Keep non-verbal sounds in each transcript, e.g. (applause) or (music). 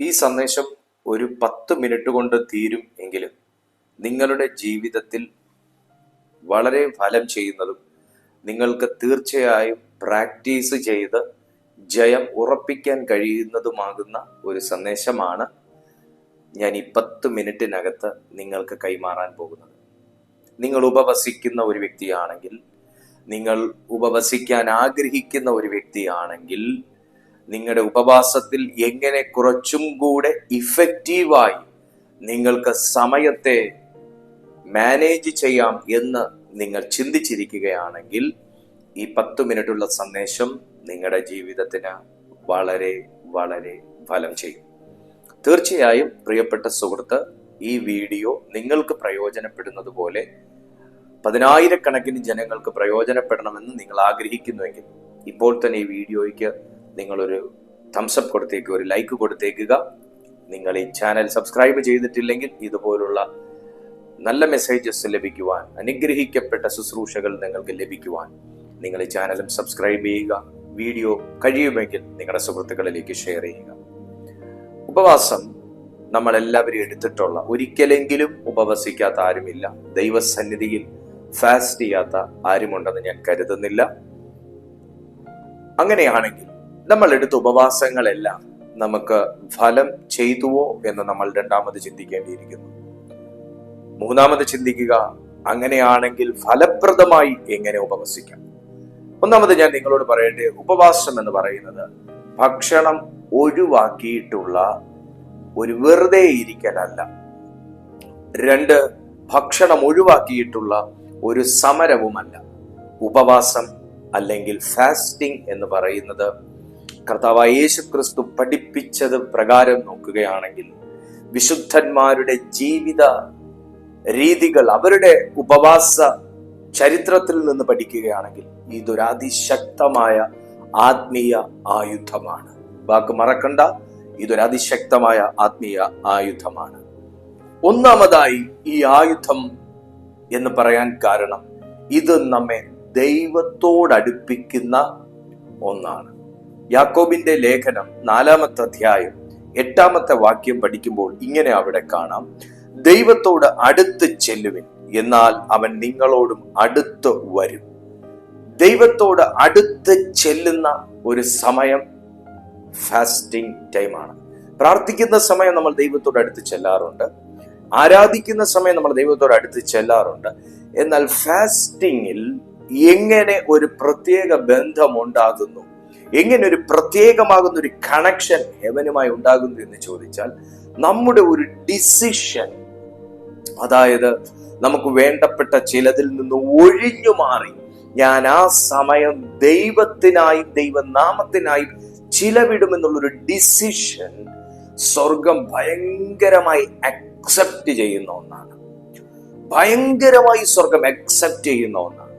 ഈ സന്ദേശം ഒരു പത്ത് മിനിറ്റ് കൊണ്ട് തീരും എങ്കിലും നിങ്ങളുടെ ജീവിതത്തിൽ വളരെ ഫലം ചെയ്യുന്നതും നിങ്ങൾക്ക് തീർച്ചയായും പ്രാക്ടീസ് ചെയ്ത് ജയം ഉറപ്പിക്കാൻ കഴിയുന്നതുമാകുന്ന ഒരു സന്ദേശമാണ് ഞാൻ ഈ പത്ത് മിനിറ്റിനകത്ത് നിങ്ങൾക്ക് കൈമാറാൻ പോകുന്നത്. നിങ്ങൾ ഉപവസിക്കുന്ന ഒരു വ്യക്തിയാണെങ്കിൽ നിങ്ങൾ ഉപവസിക്കാൻ ആഗ്രഹിക്കുന്ന ഒരു വ്യക്തിയാണെങ്കിൽ നിങ്ങളുടെ ഉപവാസത്തിൽ എങ്ങനെ കുറച്ചും കൂടെ ഇഫക്റ്റീവായി നിങ്ങൾക്ക് സമയത്തെ മാനേജ് ചെയ്യാം എന്ന് നിങ്ങൾ ചിന്തിച്ചിരിക്കുകയാണെങ്കിൽ ഈ പത്ത് മിനിറ്റുള്ള സന്ദേശം നിങ്ങളുടെ ജീവിതത്തിന് വളരെ വളരെ ഫലം ചെയ്യും. തീർച്ചയായും പ്രിയപ്പെട്ട സുഹൃത്ത് ഈ വീഡിയോ നിങ്ങൾക്ക് പ്രയോജനപ്പെടുന്നത് പോലെ പതിനായിരക്കണക്കിന് ജനങ്ങൾക്ക് പ്രയോജനപ്പെടണമെന്ന് നിങ്ങൾ ആഗ്രഹിക്കുന്നുവെങ്കിൽ ഇപ്പോൾ തന്നെ ഈ വീഡിയോയ്ക്ക് നിങ്ങളൊരു തംസപ്പ് കൊടുത്തേക്കുക ഒരു ലൈക്ക് കൊടുത്തേക്കുക. നിങ്ങൾ ഈ ചാനൽ സബ്സ്ക്രൈബ് ചെയ്തിട്ടില്ലെങ്കിൽ ഇതുപോലുള്ള നല്ല മെസ്സേജസ് ലഭിക്കുവാൻ അനുഗ്രഹിക്കപ്പെട്ട ശുശ്രൂഷകൾ നിങ്ങൾക്ക് ലഭിക്കുവാൻ നിങ്ങൾ ഈ ചാനലും സബ്സ്ക്രൈബ് ചെയ്യുക വീഡിയോ കഴിയുമെങ്കിൽ നിങ്ങളുടെ സുഹൃത്തുക്കളിലേക്ക് ഷെയർ ചെയ്യുക. ഉപവാസം നമ്മളെല്ലാവരും എടുത്തിട്ടുള്ള ഒരിക്കലെങ്കിലും ഉപവസിക്കാത്ത ആരുമില്ല. ദൈവസന്നിധിയിൽ ഫാസ്റ്റ് ചെയ്യാത്ത ആരുമുണ്ടെന്ന് ഞാൻ കരുതുന്നില്ല. അങ്ങനെയാണെങ്കിൽ നമ്മൾ എടുത്ത ഉപവാസങ്ങളെല്ലാം നമുക്ക് ഫലം ചെയ്തുവോ എന്ന് നമ്മൾ രണ്ടാമത് ചിന്തിക്കേണ്ടിയിരിക്കുന്നു. മൂന്നാമത് ചിന്തിക്കുക അങ്ങനെയാണെങ്കിൽ ഫലപ്രദമായി എങ്ങനെ ഉപവസിക്കാം? ഒന്നാമത് ഞാൻ നിങ്ങളോട് പറയട്ടെ ഉപവാസം എന്ന് പറയുന്നത് ഭക്ഷണം ഒഴിവാക്കിയിട്ടുള്ള ഒരു വെറുതെ ഇരിക്കലല്ല. രണ്ട് ഭക്ഷണം ഒഴിവാക്കിയിട്ടുള്ള ഒരു സമരവുമല്ല. ഉപവാസം അല്ലെങ്കിൽ ഫാസ്റ്റിംഗ് എന്ന് പറയുന്നത് കർത്താവായ യേശു ക്രിസ്തു പഠിപ്പിച്ചത് പ്രകാരം നോക്കുകയാണെങ്കിൽ വിശുദ്ധന്മാരുടെ ജീവിത രീതികൾ അവരുടെ ഉപവാസ ചരിത്രത്തിൽ നിന്ന് പഠിക്കുകയാണെങ്കിൽ ഇതൊരതിശക്തമായ ആത്മീയ ആയുധമാണ്. വാക്ക് മറക്കണ്ട. ഇതൊരതിശക്തമായ ആത്മീയ ആയുധമാണ്. ഒന്നാമതായി ഈ ആയുധം എന്ന് പറയാൻ കാരണം ഇത് നമ്മെ ദൈവത്തോടടുപ്പിക്കുന്ന ഒന്നാണ്. യാക്കോബിന്റെ ലേഖനം നാലാമത്തെ അധ്യായം എട്ടാമത്തെ വാക്യം പഠിക്കുമ്പോൾ ഇങ്ങനെ അവിടെ കാണാം. ദൈവത്തോട് അടുത്ത് ചെല്ലുവിൻ എന്നാൽ അവൻ നിങ്ങളോടും അടുത്ത് വരും. ദൈവത്തോട് അടുത്ത് ചെല്ലുന്ന ഒരു സമയം ഫാസ്റ്റിംഗ് ടൈമാണ്. പ്രാർത്ഥിക്കുന്ന സമയം നമ്മൾ ദൈവത്തോട് അടുത്ത് ചെല്ലാറുണ്ട്. ആരാധിക്കുന്ന സമയം നമ്മൾ ദൈവത്തോട് അടുത്ത് ചെല്ലാറുണ്ട്. എന്നാൽ ഫാസ്റ്റിങ്ങിൽ എങ്ങനെ ഒരു പ്രത്യേക ബന്ധം ഉണ്ടാകുന്നു? എങ്ങനെ ഒരു പ്രത്യേകമാകുന്ന ഒരു കണക്ഷൻ ഹെവനുമായി ഉണ്ടാകുന്നു എന്ന് ചോദിച്ചാൽ നമ്മുടെ ഒരു ഡിസിഷൻ അതായത് നമുക്ക് വേണ്ടപ്പെട്ട ചിലതിൽ നിന്ന് ഒഴിഞ്ഞു മാറി ഞാൻ ആ സമയം ദൈവത്തിനായും ദൈവനാമത്തിനായും ചിലവിടുമെന്നുള്ളൊരു ഡിസിഷൻ സ്വർഗം ഭയങ്കരമായി അക്സെപ്റ്റ് ചെയ്യുന്ന ഒന്നാണ്. ഭയങ്കരമായി സ്വർഗം അക്സെപ്റ്റ് ചെയ്യുന്ന ഒന്നാണ്.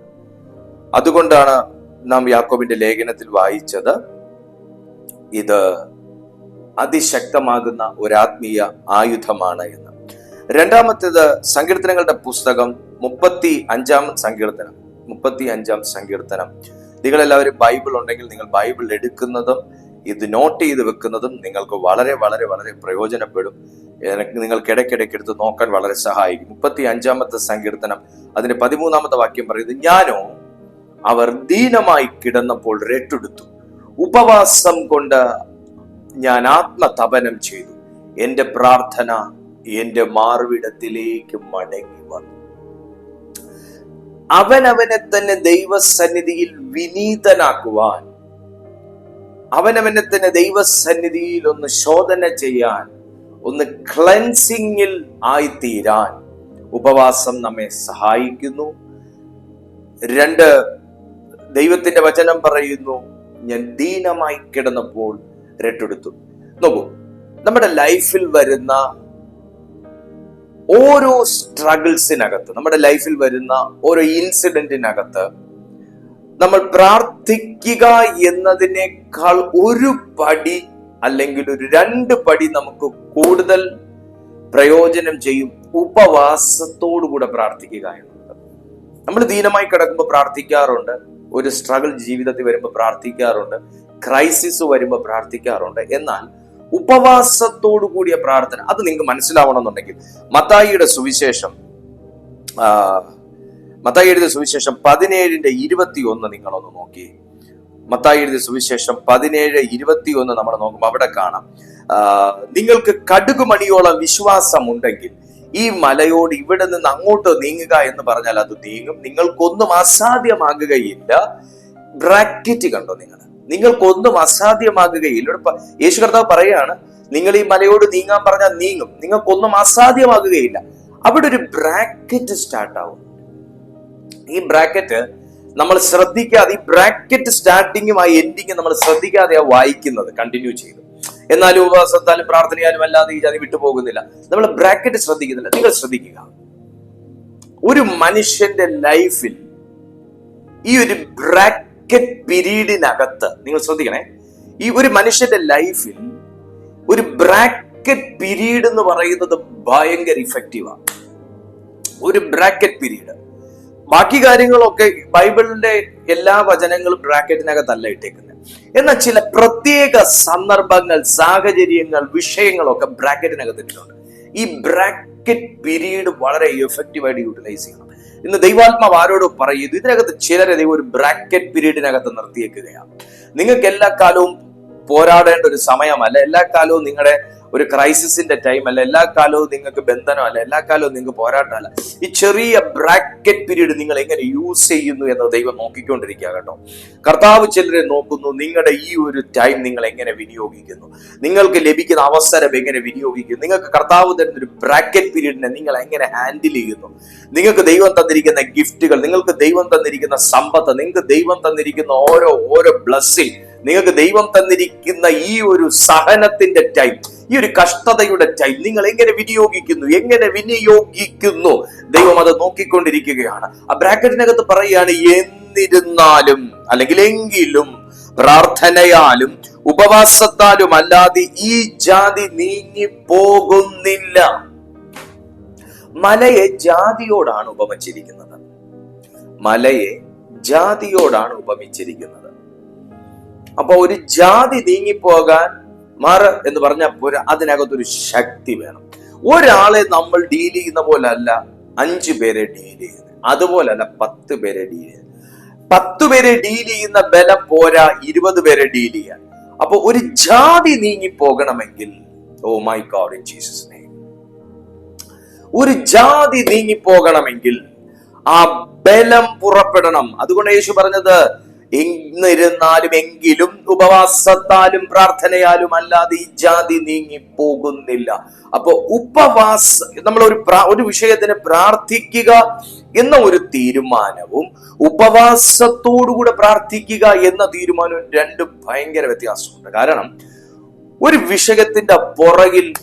അതുകൊണ്ടാണ് നാം യാക്കോബിന്റെ ലേഖനത്തിൽ വായിച്ചത് ഇത് അതിശക്തമാകുന്ന ഒരാത്മീയ ആയുധമാണ് എന്ന്. രണ്ടാമത്തേത് സങ്കീർത്തനങ്ങളുടെ പുസ്തകം മുപ്പത്തി അഞ്ചാം സങ്കീർത്തനം. മുപ്പത്തി അഞ്ചാം സങ്കീർത്തനം. നിങ്ങളെല്ലാവരും ബൈബിൾ ഉണ്ടെങ്കിൽ നിങ്ങൾ ബൈബിൾ എടുക്കുന്നതും ഇത് നോട്ട് ചെയ്ത് വെക്കുന്നതും നിങ്ങൾക്ക് വളരെ വളരെ വളരെ പ്രയോജനപ്പെടും. നിങ്ങൾക്ക് ഇടയ്ക്കിടയ്ക്ക് എടുത്ത് നോക്കാൻ വളരെ സഹായിക്കും. മുപ്പത്തി അഞ്ചാമത്തെ സങ്കീർത്തനം. അതിന്റെ പതിമൂന്നാമത്തെ വാക്യം പറയുന്നത് ഞാനോ അവർ ദീനമായി കിടന്നപ്പോൾ രട്ടെടുത്തു. ഉപവാസം കൊണ്ട് ഞാൻ ആത്മതപനം ചെയ്തു. എന്റെ പ്രാർത്ഥന എന്റെ മാർവിടത്തിലേക്ക് മടങ്ങി വന്നു. അവനവനെ തന്നെ ദൈവസന്നിധിയിൽ വിനീതനാക്കുവാൻ അവനവനെ തന്നെ ദൈവസന്നിധിയിൽ ഒന്ന് ശോധന ചെയ്യാൻ ഒന്ന് ക്ലൻസിങ്ങിൽ ആയിത്തീരാൻ ഉപവാസം നമ്മെ സഹായിക്കുന്നു. രണ്ട് ദൈവത്തിന്റെ വചനം പറയുന്നു ഞാൻ ദീനമായി കിടന്നപ്പോൾ രട്ടെടുത്തു. നോക്കൂ നമ്മുടെ ലൈഫിൽ വരുന്ന ഓരോ സ്ട്രഗിൾസിനകത്ത് നമ്മുടെ ലൈഫിൽ വരുന്ന ഓരോ ഇൻസിഡന്റിനകത്ത് നമ്മൾ പ്രാർത്ഥിക്കുക എന്നതിനേക്കാൾ ഒരു പടി അല്ലെങ്കിൽ ഒരു രണ്ട് പടി നമുക്ക് കൂടുതൽ പ്രയോജനം ചെയ്യും ഉപവാസത്തോടുകൂടെ പ്രാർത്ഥിക്കുക എന്നുള്ളത്. നമ്മൾ ദീനമായി കിടക്കുമ്പോൾ പ്രാർത്ഥിക്കാറുണ്ട് ഒരു സ്ട്രഗിൾ ജീവിതത്തിൽ വരുമ്പോൾ പ്രാർത്ഥിക്കാറുണ്ട് ക്രൈസിസ് വരുമ്പോൾ പ്രാർത്ഥിക്കാറുണ്ട്. എന്നാൽ ഉപവാസത്തോടു കൂടിയ പ്രാർത്ഥന അത് നിങ്ങൾക്ക് മനസ്സിലാവണമെന്നുണ്ടെങ്കിൽ മത്തായിയുടെ സുവിശേഷം മത്തായി എഴുതിയ സുവിശേഷം പതിനേഴിന്റെ ഇരുപത്തി ഒന്ന് നിങ്ങളൊന്ന് നോക്കി. മത്തായി എഴുതിയ സുവിശേഷം പതിനേഴ് ഇരുപത്തി ഒന്ന് നമ്മൾ നോക്കുമ്പോൾ അവിടെ കാണാം. നിങ്ങൾക്ക് കടുകുമണിയോളം വിശ്വാസമുണ്ടെങ്കിൽ ഈ മലയോട് ഇവിടെ നിന്ന് അങ്ങോട്ട് നീങ്ങുക എന്ന് പറഞ്ഞാൽ അത് നീങ്ങും. നിങ്ങൾക്കൊന്നും അസാധ്യമാകുകയില്ല. ബ്രാക്കറ്റ് കണ്ടോ നിങ്ങൾ? നിങ്ങൾക്കൊന്നും അസാധ്യമാകുകയില്ല. യേശു കർത്താവ് പറയാണ് നിങ്ങൾ ഈ മലയോട് നീങ്ങാൻ പറഞ്ഞാൽ നീങ്ങും. നിങ്ങൾക്കൊന്നും അസാധ്യമാകുകയില്ല. അവിടെ ഒരു ബ്രാക്കറ്റ് സ്റ്റാർട്ട് ആവും. ഈ ബ്രാക്കറ്റ് നമ്മൾ ശ്രദ്ധിക്കാതെ ഈ ബ്രാക്കറ്റ് സ്റ്റാർട്ടിങ്ങുമായി എൻഡിങ് നമ്മൾ ശ്രദ്ധിക്കാതെയാണ് വായിക്കുന്നത്. കണ്ടിന്യൂ ചെയ്തു. എന്നാലും ഉപവാസത്താലും പ്രാർത്ഥനയാലും അല്ലാതെ ഈ ജാതി വിട്ടുപോകുന്നില്ല നമ്മൾ ബ്രാക്കറ്റ് ശ്രദ്ധിക്കുന്നില്ല. നിങ്ങൾ ശ്രദ്ധിക്കുക. ഒരു മനുഷ്യന്റെ ലൈഫിൽ ഈ ഒരു ബ്രാക്കറ്റ് പീരീഡിനകത്ത് നിങ്ങൾ ശ്രദ്ധിക്കണേ. ഈ ഒരു മനുഷ്യന്റെ ലൈഫിൽ ഒരു ബ്രാക്കറ്റ് പീരീഡ് എന്ന് പറയുന്നത് ഭയങ്കര ഇഫക്റ്റീവാണ് ഒരു ബ്രാക്കറ്റ് പീരീഡ് ബാക്കി കാര്യങ്ങളൊക്കെ ബൈബിളിന്റെ എല്ലാ വചനങ്ങളും ബ്രാക്കറ്റിനകത്തല്ല ഇട്ടേക്കുന്നത്. എന്നാൽ ചില പ്രത്യേക സന്ദർഭങ്ങൾ സാഹചര്യങ്ങൾ വിഷയങ്ങളൊക്കെ ബ്രാക്കറ്റിനകത്ത് ഇട്ടിട്ടുണ്ട് ഈ ബ്രാക്കറ്റ് പീരീഡ് വളരെ എഫക്റ്റീവായിട്ട് യൂട്ടിലൈസ് ചെയ്യണം. ഇന്ന് ദൈവാത്മാവ് ആരോടും പറയുന്നു ഇതിനകത്ത് ചിലരെ ദൈവം ഒരു ബ്രാക്കറ്റ് പീരീഡിനകത്ത് നിർത്തിയേക്കുകയാണ്. നിങ്ങൾക്ക് എല്ലാ കാലവും പോരാടേണ്ട ഒരു സമയമല്ല. എല്ലാ കാലവും നിങ്ങളുടെ ഒരു ക്രൈസിസിന്റെ ടൈം അല്ല എല്ലാ കാലവും നിങ്ങൾക്ക് ബന്ധനമല്ല. എല്ലാ കാലവും നിങ്ങൾക്ക് പോരാട്ടമല്ല. ഈ ചെറിയ ബ്രാക്കറ്റ് പീരീഡ് നിങ്ങൾ എങ്ങനെ യൂസ് ചെയ്യുന്നു എന്ന് ദൈവം നോക്കിക്കൊണ്ടിരിക്കുക കേട്ടോ. കർത്താവ് ചിലരെ നോക്കുന്നു. നിങ്ങളുടെ ഈ ഒരു ടൈം നിങ്ങൾ എങ്ങനെ വിനിയോഗിക്കുന്നു? നിങ്ങൾക്ക് ലഭിക്കുന്ന അവസരം എങ്ങനെ വിനിയോഗിക്കുന്നു? നിങ്ങൾക്ക് കർത്താവ് തരുന്ന ഒരു ബ്രാക്കറ്റ് പീരീഡിനെ നിങ്ങൾ എങ്ങനെ ഹാൻഡിൽ ചെയ്യുന്നു? നിങ്ങൾക്ക് ദൈവം തന്നിരിക്കുന്ന ഗിഫ്റ്റുകൾ നിങ്ങൾക്ക് ദൈവം തന്നിരിക്കുന്ന സമ്പത്ത് നിങ്ങൾക്ക് ദൈവം തന്നിരിക്കുന്ന ഓരോ ഓരോ ബ്ലസ്സിൽ നിങ്ങൾക്ക് ദൈവം തന്നിരിക്കുന്ന ഈ ഒരു സഹനത്തിന്റെ ടൈം ഈ ഒരു കഷ്ടതയുടെ ടൈം നിങ്ങൾ എങ്ങനെ വിനിയോഗിക്കുന്നു എങ്ങനെ വിനിയോഗിക്കുന്നു? ദൈവം അത് നോക്കിക്കൊണ്ടിരിക്കുകയാണ്. ആ ബ്രാക്കറ്റിനകത്ത് പറയുകയാണ് എന്നിരുന്നാലും അല്ലെങ്കിൽ എങ്കിലും പ്രാർത്ഥനയാലും ഉപവാസത്താലും അല്ലാതെ ഈ ജാതി നീങ്ങി പോകുന്നില്ല മലയെ ജാതിയോടാണ് ഉപമിച്ചിരിക്കുന്നത്. മലയെ ജാതിയോടാണ് ഉപമിച്ചിരിക്കുന്നത്. അപ്പൊ ഒരു ജാതി നീങ്ങിപ്പോകാൻ മറ എന്ന് പറഞ്ഞാൽ പോരാ. അതിനകത്തൊരു ശക്തി വേണം. ഒരാളെ നമ്മൾ ഡീൽ ചെയ്യുന്ന പോലെ അല്ല അഞ്ചു പേരെ ഡീൽ ചെയ്യുന്നത്. അതുപോലല്ല പത്ത് പേരെ ഡീൽ ചെയ്യുന്നത്. പത്ത് പേരെ ഡീൽ ചെയ്യുന്ന ബലം പോരാ ഇരുപത് പേരെ ഡീൽ ചെയ്യാൻ. അപ്പൊ ഒരു ജാതി നീങ്ങി പോകണമെങ്കിൽ ഓ my god in Jesus name ഒരു ജാതി നീങ്ങി പോകണമെങ്കിൽ ആ ബലം പുറപ്പെടണം. അതുകൊണ്ട് യേശു പറഞ്ഞത് എന്നിരുന്നാലും എങ്കിലും ഉപവാസത്താലും പ്രാർത്ഥനയാലും അല്ലാതെ ഈ ജാതി നീങ്ങി പോകുന്നില്ല അപ്പൊ ഉപവാസ നമ്മൾ ഒരു ഒരു വിഷയത്തിന് പ്രാർത്ഥിക്കുക എന്ന ഒരു തീരുമാനവും ഉപവാസത്തോടുകൂടെ പ്രാർത്ഥിക്കുക എന്ന തീരുമാനവും രണ്ടും ഭയങ്കര വ്യത്യാസമുണ്ട്. കാരണം ഒരു വിഷയത്തിന്റെ പുറകിൽ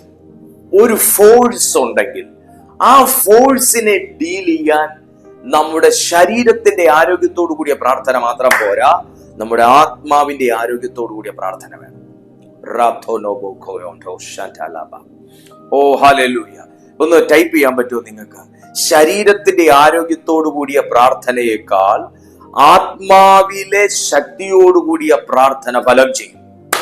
ഒരു ഫോഴ്സ് ഉണ്ടെങ്കിൽ ആ ഫോഴ്സിനെ ഡീൽ ചെയ്യാൻ നമ്മുടെ ശരീരത്തിന്റെ ആരോഗ്യത്തോടു കൂടിയ പ്രാർത്ഥന മാത്രം പോരാ നമ്മുടെ ആത്മാവിന്റെ ആരോഗ്യത്തോടു കൂടിയ പ്രാർത്ഥന വേണം. ഓ ഹാലൂയ ഒന്ന് ടൈപ്പ് ചെയ്യാൻ പറ്റുമോ നിങ്ങൾക്ക്? ശരീരത്തിന്റെ ആരോഗ്യത്തോടു കൂടിയ പ്രാർത്ഥനയേക്കാൾ ആത്മാവിലെ ശക്തിയോടുകൂടിയ പ്രാർത്ഥന ഫലം ചെയ്യും.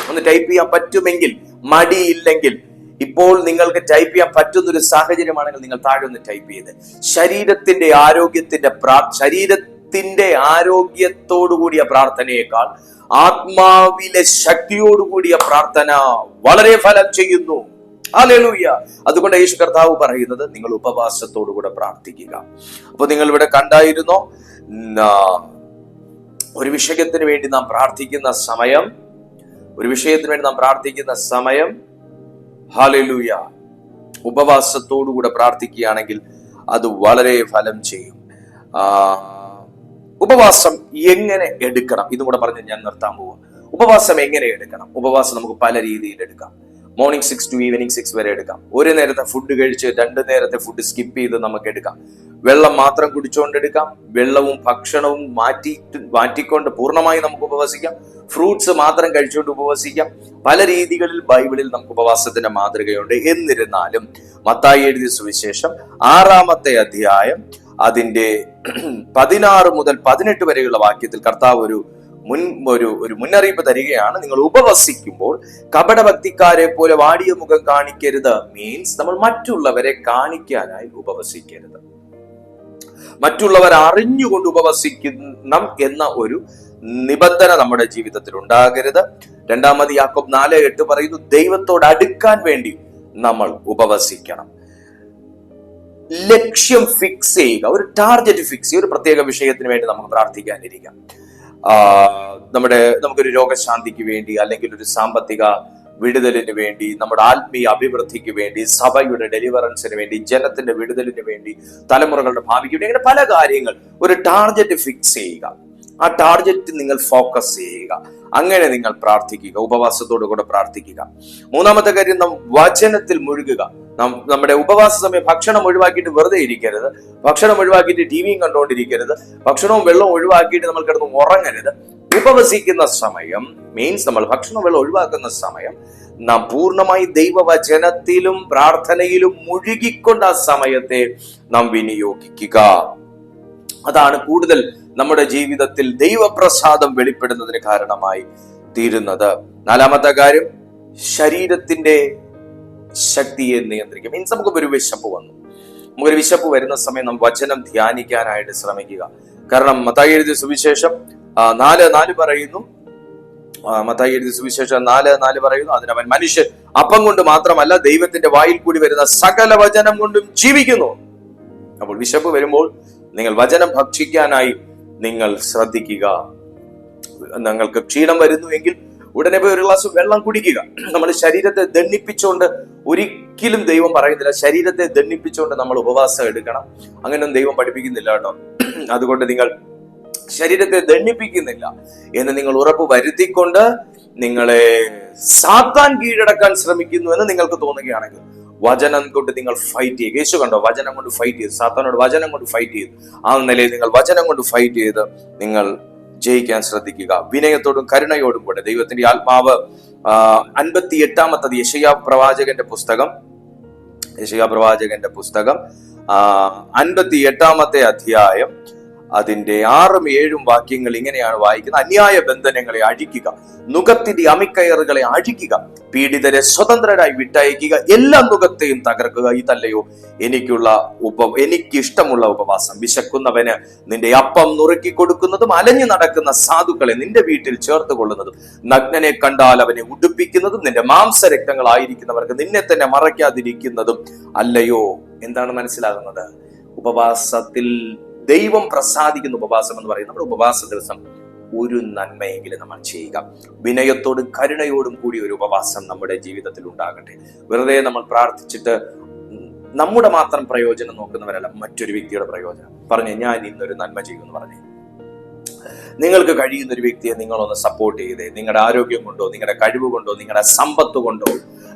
ഒന്ന് ടൈപ്പ് ചെയ്യാൻ പറ്റുമെങ്കിൽ മടിയില്ലെങ്കിൽ ഇപ്പോൾ നിങ്ങൾക്ക് ടൈപ്പ് ചെയ്യാൻ പറ്റുന്ന ഒരു സാഹചര്യമാണെങ്കിൽ നിങ്ങൾ താഴെ ഒന്ന് ടൈപ്പ് ചെയ്ത്. ശരീരത്തിന്റെ ആരോഗ്യത്തിന്റെ പ്രാ- ശരീരത്തിന്റെ ആരോഗ്യത്തോടുകൂടിയ പ്രാർത്ഥനയേക്കാൾ ആത്മാവിലെ ശക്തിയോടുകൂടിയ പ്രാർത്ഥന വളരെ ഫലം ചെയ്യുന്നു. ഹല്ലേലൂയ അതുകൊണ്ട് യേശു കർത്താവ് പറയുന്നത് നിങ്ങൾ ഉപവാസത്തോടുകൂടെ പ്രാർത്ഥിക്കുക. അപ്പൊ നിങ്ങൾ ഇവിടെ കണ്ടായിരുന്നോ ഒരു വിഷയത്തിന് വേണ്ടി നാം പ്രാർത്ഥിക്കുന്ന സമയം ഒരു വിഷയത്തിന് വേണ്ടി നാം പ്രാർത്ഥിക്കുന്ന സമയം ഹാലലൂയ. ഉപവാസത്തോടുകൂടെ പ്രാർത്ഥിക്കുകയാണെങ്കിൽ അത് വളരെ ഫലം ചെയ്യും. ഉപവാസം എങ്ങനെ എടുക്കണം? ഇതും കൂടെ പറഞ്ഞ് ഞാൻ നിർത്താൻ പോവാം. ഉപവാസം എങ്ങനെ എടുക്കണം? ഉപവാസം നമുക്ക് പല രീതിയിൽ എടുക്കാം. Morning six to evening six വരെ എടുക്കാം. ഒരു നേരത്തെ ഫുഡ് കഴിച്ച് രണ്ട് നേരത്തെ ഫുഡ് സ്കിപ്പ് ചെയ്ത് നമുക്ക് എടുക്കാം. വെള്ളം മാത്രം കുടിച്ചുകൊണ്ട് എടുക്കാം. വെള്ളവും ഭക്ഷണവും മാറ്റി മാറ്റിക്കൊണ്ട് പൂർണമായി നമുക്ക് ഉപവസിക്കാം. ഫ്രൂട്ട്സ് മാത്രം കഴിച്ചുകൊണ്ട് ഉപവസിക്കാം. പല രീതികളിൽ ബൈബിളിൽ നമുക്ക് ഉപവാസത്തിന്റെ മാതൃകയുണ്ട്. എന്നിരുന്നാലും മത്തായി എഴുതിയ സുവിശേഷം ആറാമത്തെ അധ്യായം അതിന്റെ (clears throat) പതിനാറ് മുതൽ പതിനെട്ട് വരെയുള്ള വാക്യത്തിൽ കർത്താവ് ഒരു മുൻ ഒരു ഒരു മുന്നറിയിപ്പ് തരികയാണ്. നിങ്ങൾ ഉപവസിക്കുമ്പോൾ കപടഭക്തിക്കാരെ പോലെ വാടിയ മുഖം കാണിക്കരുത് മീൻസ് നമ്മൾ മറ്റുള്ളവരെ കാണിക്കാനായി ഉപവസിക്കരുത്. മറ്റുള്ളവർ അറിഞ്ഞുകൊണ്ട് ഉപവസിക്കണം എന്ന ഒരു നിബന്ധന നമ്മുടെ ജീവിതത്തിൽ ഉണ്ടാകരുത്. രണ്ടാമത് യാക്കോബ് നാല് എട്ട് പറയുന്നു ദൈവത്തോട് അടുക്കാൻ വേണ്ടി നമ്മൾ ഉപവസിക്കണം. ലക്ഷ്യം ഫിക്സ് ചെയ്യുക ഒരു ടാർഗറ്റ് ഫിക്സ് ചെയ്യുക ഒരു പ്രത്യേക വിഷയത്തിന് വേണ്ടി നമുക്ക് പ്രാർത്ഥിക്കാനിരിക്കാം. നമ്മുടെ നമുക്കൊരു രോഗശാന്തിക്ക് വേണ്ടി അല്ലെങ്കിൽ ഒരു സാമ്പത്തിക വിടുതലിന് വേണ്ടി നമ്മുടെ ആത്മീയ അഭിവൃദ്ധിക്ക് വേണ്ടി സഭയുടെ ഡെലിവറൻസിന് വേണ്ടി ജനത്തിന്റെ വിടുതലിന് വേണ്ടി തലമുറകളുടെ ഭാവിക്ക് വേണ്ടി അങ്ങനെ പല കാര്യങ്ങൾ ഒരു ടാർഗറ്റ് ഫിക്സ് ചെയ്യുക. ആ ടാർഗറ്റ് നിങ്ങൾ ഫോക്കസ് ചെയ്യുക. അങ്ങനെ നിങ്ങൾ പ്രാർത്ഥിക്കുക. ഉപവാസത്തോടു കൂടെ പ്രാർത്ഥിക്കുക. മൂന്നാമത്തെ കാര്യം നാം വചനത്തിൽ മുഴുകുക. നമ്മുടെ ഉപവാസ സമയം ഭക്ഷണം ഒഴിവാക്കിയിട്ട് വെറുതെ ഇരിക്കരുത്. ഭക്ഷണം ഒഴിവാക്കിയിട്ട് ടി വിയും കണ്ടുകൊണ്ടിരിക്കരുത് ഭക്ഷണവും വെള്ളവും ഒഴിവാക്കിയിട്ട് നമ്മൾ കിടന്ന് ഉറങ്ങരുത്. ഉപവസിക്കുന്ന സമയം മീൻസ് നമ്മൾ ഭക്ഷണം വെള്ളം ഒഴിവാക്കുന്ന സമയം നാം പൂർണമായി ദൈവവചനത്തിലും പ്രാർത്ഥനയിലും മുഴുകിക്കൊണ്ട് ആ സമയത്തെ നാം വിനിയോഗിക്കുക. അതാണ് കൂടുതൽ നമ്മുടെ ജീവിതത്തിൽ ദൈവപ്രസാദം വെളിപ്പെടുന്നതിന് കാരണമായി തീരുന്നത്. നാലാമത്തെ കാര്യം ശരീരത്തിന്റെ ശക്തിയെ നിയന്ത്രിക്കും. മീൻസ് നമുക്ക് ഒരു വിശപ്പ് വന്നു. നമുക്കൊരു വിശപ്പ് വരുന്ന സമയം നാം വചനം ധ്യാനിക്കാനായിട്ട് ശ്രമിക്കുക. കാരണം മത്തായി എഴുതിയ സുവിശേഷം നാല് നാല് പറയുന്നു. മത്തായി എഴുതിയ സുവിശേഷം നാല് നാല് പറയുന്നു. അതിനവൻ മനുഷ്യൻ അപ്പം കൊണ്ട് മാത്രമല്ല ദൈവത്തിന്റെ വായിൽ കൂടി വരുന്ന സകല വചനം കൊണ്ടും ജീവിക്കുന്നു. അപ്പോൾ വിശപ്പ് വരുമ്പോൾ നിങ്ങൾ വചനം ഭക്ഷിക്കാനായി നിങ്ങൾ ശ്രദ്ധിക്കുക. നിങ്ങൾക്ക് ക്ഷീണം വരുന്നു എങ്കിൽ ഉടനെ പോയി ഒരു ഗ്ലാസ് വെള്ളം കുടിക്കുക. നമ്മൾ ശരീരത്തെ ദണ്ണിപ്പിച്ചുകൊണ്ട് ഒരിക്കലും ദൈവം പറയുന്നില്ല ശരീരത്തെ ദണ്ണിപ്പിച്ചുകൊണ്ട് നമ്മൾ ഉപവാസം എടുക്കണം. അങ്ങനെയൊന്നും ദൈവം പഠിപ്പിക്കുന്നില്ല കേട്ടോ. അതുകൊണ്ട് നിങ്ങൾ ശരീരത്തെ ദണ്ണിപ്പിക്കുന്നില്ല എന്ന് നിങ്ങൾ ഉറപ്പ് വരുത്തിക്കൊണ്ട് നിങ്ങളെ സാത്താൻ കീഴടക്കാൻ ശ്രമിക്കുന്നു എന്ന് നിങ്ങൾക്ക് തോന്നുകയാണെങ്കിൽ വചനം കൊണ്ട് നിങ്ങൾ ഫൈറ്റ് ചെയ്യുക യേശു കണ്ടോ? വചനം കൊണ്ട് ഫൈറ്റ് ചെയ്ത്. സാത്താനോട് വചനം കൊണ്ട് ഫൈറ്റ് ചെയ്തു. ആ നിലയിൽ നിങ്ങൾ വചനം കൊണ്ട് ഫൈറ്റ് ചെയ്ത് നിങ്ങൾ ജയിക്കാൻ ശ്രദ്ധിക്കുക. വിനയത്തോടും കരുണയോടും കൂടെ ദൈവത്തിന്റെ ആത്മാവ് അൻപത്തി എട്ടാമത്തത് യശയാ പ്രവാചകന്റെ പുസ്തകം. യശയാ പ്രവാചകന്റെ പുസ്തകം അൻപത്തി എട്ടാമത്തെ അധ്യായം. അതിന്റെ ആറും ഏഴും വാക്യങ്ങൾ ഇങ്ങനെയാണ് വായിക്കുന്നത്. അന്യായ ബന്ധനങ്ങളെ അഴിക്കുക നുഖത്തിന്റെ അമിക്കയറുകളെ അഴിക്കുക പീഡിതരെ സ്വതന്ത്രരായി വിട്ടയക്കുക എല്ലാ നുഖത്തെയും തകർക്കുക ഇതല്ലയോ? എനിക്കുള്ള ഉപ എനിക്ക് ഇഷ്ടമുള്ള ഉപവാസം. വിശക്കുന്നവന് നിന്റെ അപ്പം നുറുക്കി കൊടുക്കുന്നതും അലഞ്ഞു നടക്കുന്ന സാധുക്കളെ നിന്റെ വീട്ടിൽ ചേർത്ത് കൊള്ളുന്നതും നഗ്നനെ കണ്ടാൽ അവനെ ഉടുപ്പിക്കുന്നതും നിന്റെ മാംസരക്തങ്ങളായിരിക്കുന്നവർക്ക് നിന്നെ തന്നെ മറയ്ക്കാതിരിക്കുന്നതും അല്ലയോ? എന്താണ് മനസ്സിലാകുന്നത്? ഉപവാസത്തിൽ ദൈവം പ്രസാദിക്കുന്ന ഉപവാസം എന്ന് പറയുന്നത് നമ്മുടെ ഉപവാസ ദിവസം. ഒരു നന്മയെങ്കിലും നമ്മൾ ചെയ്യുക. വിനയത്തോടും കരുണയോടും കൂടി ഒരു ഉപവാസം നമ്മുടെ ജീവിതത്തിൽ ഉണ്ടാകട്ടെ. വെറുതെ നമ്മൾ പ്രാർത്ഥിച്ചിട്ട് നമ്മുടെ മാത്രം പ്രയോജനം നോക്കുന്നവരല്ല മറ്റൊരു വ്യക്തിയുടെ പ്രയോജനം. പറഞ്ഞു ഞാൻ ഇന്നൊരു നന്മ ചെയ്യുമെന്ന് പറഞ്ഞേ. നിങ്ങൾക്ക് കഴിയുന്ന ഒരു വ്യക്തിയെ നിങ്ങളൊന്ന് സപ്പോർട്ട് ചെയ്തേ. നിങ്ങളുടെ ആരോഗ്യം കൊണ്ടോ നിങ്ങളുടെ കഴിവ് കൊണ്ടോ നിങ്ങളുടെ സമ്പത്ത് കൊണ്ടോ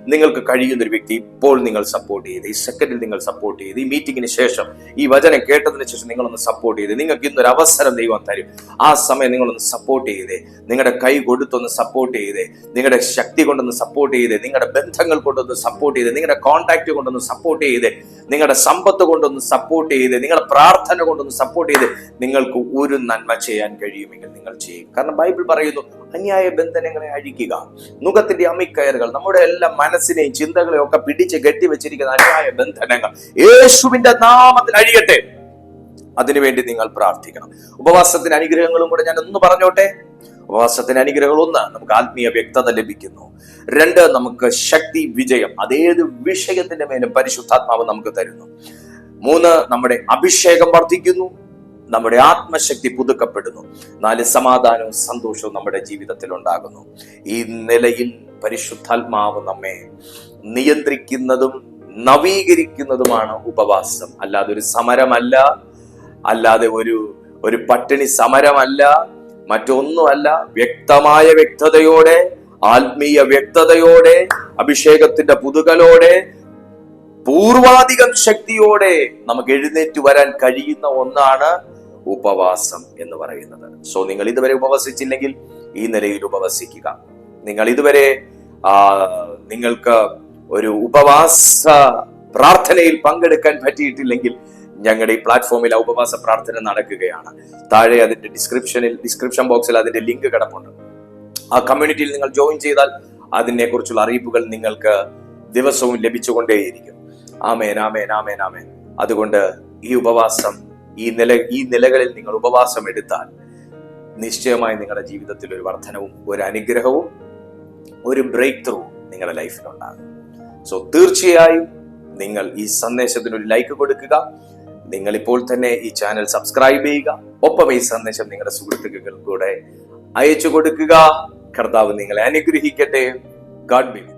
നിങ്ങൾക്ക് കഴിയുന്ന ഒരു വ്യക്തി ഇപ്പോൾ നിങ്ങൾ സപ്പോർട്ട് ചെയ്ത്. ഈ സെക്കൻഡിൽ നിങ്ങൾ സപ്പോർട്ട് ചെയ്ത്. ഈ മീറ്റിംഗിന് ശേഷം ഈ വചനം കേട്ടതിന് ശേഷം നിങ്ങളൊന്ന് സപ്പോർട്ട് ചെയ്ത്. നിങ്ങൾക്ക് ഇന്നൊരു അവസരം ദൈവം തരും. ആ സമയം നിങ്ങളൊന്ന് സപ്പോർട്ട് ചെയ്തേ. നിങ്ങളുടെ കൈ കൊടുത്തൊന്ന് സപ്പോർട്ട് ചെയ്തേ. നിങ്ങളുടെ ശക്തി കൊണ്ടൊന്ന് സപ്പോർട്ട് ചെയ്തേ. നിങ്ങളുടെ ബന്ധങ്ങൾ കൊണ്ടൊന്ന് സപ്പോർട്ട് ചെയ്തേ. നിങ്ങളുടെ കോൺടാക്ട് കൊണ്ടൊന്ന് സപ്പോർട്ട് ചെയ്തേ. നിങ്ങളുടെ സമ്പത്ത് കൊണ്ടൊന്ന് സപ്പോർട്ട് ചെയ്ത് നിങ്ങളുടെ പ്രാർത്ഥന കൊണ്ടൊന്ന് സപ്പോർട്ട് ചെയ്ത് നിങ്ങൾക്ക് ഒരു നന്മ ചെയ്യാൻ കഴിയുമെങ്കിൽ നിങ്ങൾ ചെയ്യും. കാരണം ബൈബിൾ പറയുന്നു അന്യായ ബന്ധനങ്ങളെ അഴിക്കുക. മുഖത്തിന്റെ അമിക്കയറുകൾ നമ്മുടെ എല്ലാ മനസ്സിനെയും ചിന്തകളെയും ഒക്കെ പിടിച്ച് കെട്ടിവെച്ചിരിക്കുന്ന അന്യായ ബന്ധനങ്ങൾ യേശുവിന്റെ നാമത്തിൽ അഴിയട്ടെ. അതിനുവേണ്ടി നിങ്ങൾ പ്രാർത്ഥിക്കണം. ഉപവാസത്തിന് അനുഗ്രഹങ്ങളും കൂടെ ഞാൻ ഒന്ന് പറഞ്ഞോട്ടെ? ഉപവാസത്തിന് അനുഗ്രഹങ്ങൾ. ഒന്ന് നമുക്ക് ആത്മീയ വ്യക്തത ലഭിക്കുന്നു. രണ്ട് നമുക്ക് ശക്തി വിജയം അതേത് വിഷയത്തിന്റെ മേലും പരിശുദ്ധാത്മാവ് നമുക്ക് തരുന്നു. മൂന്ന് നമ്മുടെ അഭിഷേകം വർദ്ധിക്കുന്നു. നമ്മുടെ ആത്മശക്തി പുതുക്കപ്പെടുന്നു. നാല് സമാധാനവും സന്തോഷവും നമ്മുടെ ജീവിതത്തിൽ ഉണ്ടാകുന്നു. ഈ നിലയിൽ പരിശുദ്ധാത്മാവ് നമ്മെ നിയന്ത്രിക്കുന്നതും നവീകരിക്കുന്നതുമാണ് ഉപവാസം. അല്ലാതെ ഒരു സമരമല്ല. അല്ലാതെ ഒരു ഒരു പട്ടിണി സമരമല്ല. മറ്റൊന്നുമല്ല വ്യക്തമായ വ്യക്തതയോടെ ആത്മീയ വ്യക്തതയോടെ അഭിഷേകത്തിന്റെ പുതുകലോടെ പൂർവാധികം ശക്തിയോടെ നമുക്ക് എഴുന്നേറ്റ് വരാൻ കഴിയുന്ന ഒന്നാണ് ഉപവാസം എന്ന് പറയുന്നത്. സോ നിങ്ങൾ ഇതുവരെ ഉപവസിച്ചില്ലെങ്കിൽ ഈ നിലയിൽ ഉപവസിക്കുക. നിങ്ങൾ ഇതുവരെ നിങ്ങൾക്ക് ഒരു ഉപവാസ പ്രാർത്ഥനയിൽ പങ്കെടുക്കാൻ പറ്റിയിട്ടില്ലെങ്കിൽ ഞങ്ങളുടെ ഈ പ്ലാറ്റ്ഫോമിൽ ഉപവാസ പ്രാർത്ഥന നടക്കുകയാണ്. താഴെ അതിന്റെ ഡിസ്ക്രിപ്ഷനിൽ ഡിസ്ക്രിപ്ഷൻ ബോക്സിൽ അതിന്റെ ലിങ്ക് കിടപ്പുണ്ട്. ആ കമ്മ്യൂണിറ്റിയിൽ നിങ്ങൾ ജോയിൻ ചെയ്താൽ അതിനെക്കുറിച്ചുള്ള അറിയിപ്പുകൾ നിങ്ങൾക്ക് ദിവസവും ലഭിച്ചുകൊണ്ടേയിരിക്കും. ആമേൻ ആമേൻ ആമേൻ ആമേൻ. അതുകൊണ്ട് ഈ ഉപവാസം ഈ നില ഈ നിലകളിൽ നിങ്ങൾ ഉപവാസം എടുത്താൽ നിശ്ചയമായി നിങ്ങളുടെ ജീവിതത്തിൽ ഒരു വർധനവും ഒരു അനുഗ്രഹവും ഒരു ബ്രേക്ക് ത്രൂ നിങ്ങളുടെ ലൈഫിലുണ്ടാകും സോ തീർച്ചയായും നിങ്ങൾ ഈ സന്ദേശത്തിന് ഒരു ലൈക്ക് കൊടുക്കുക. നിങ്ങൾ ഇപ്പോൾ തന്നെ ഈ ചാനൽ സബ്സ്ക്രൈബ് ചെയ്യുക. ഒപ്പം ഈ സന്ദേശം നിങ്ങളുടെ സുഹൃത്തുക്കൾക്കൂടെ അയച്ചു കൊടുക്കുക. കർത്താവ് നിങ്ങളെ അനുഗ്രഹിക്കട്ടെ. God B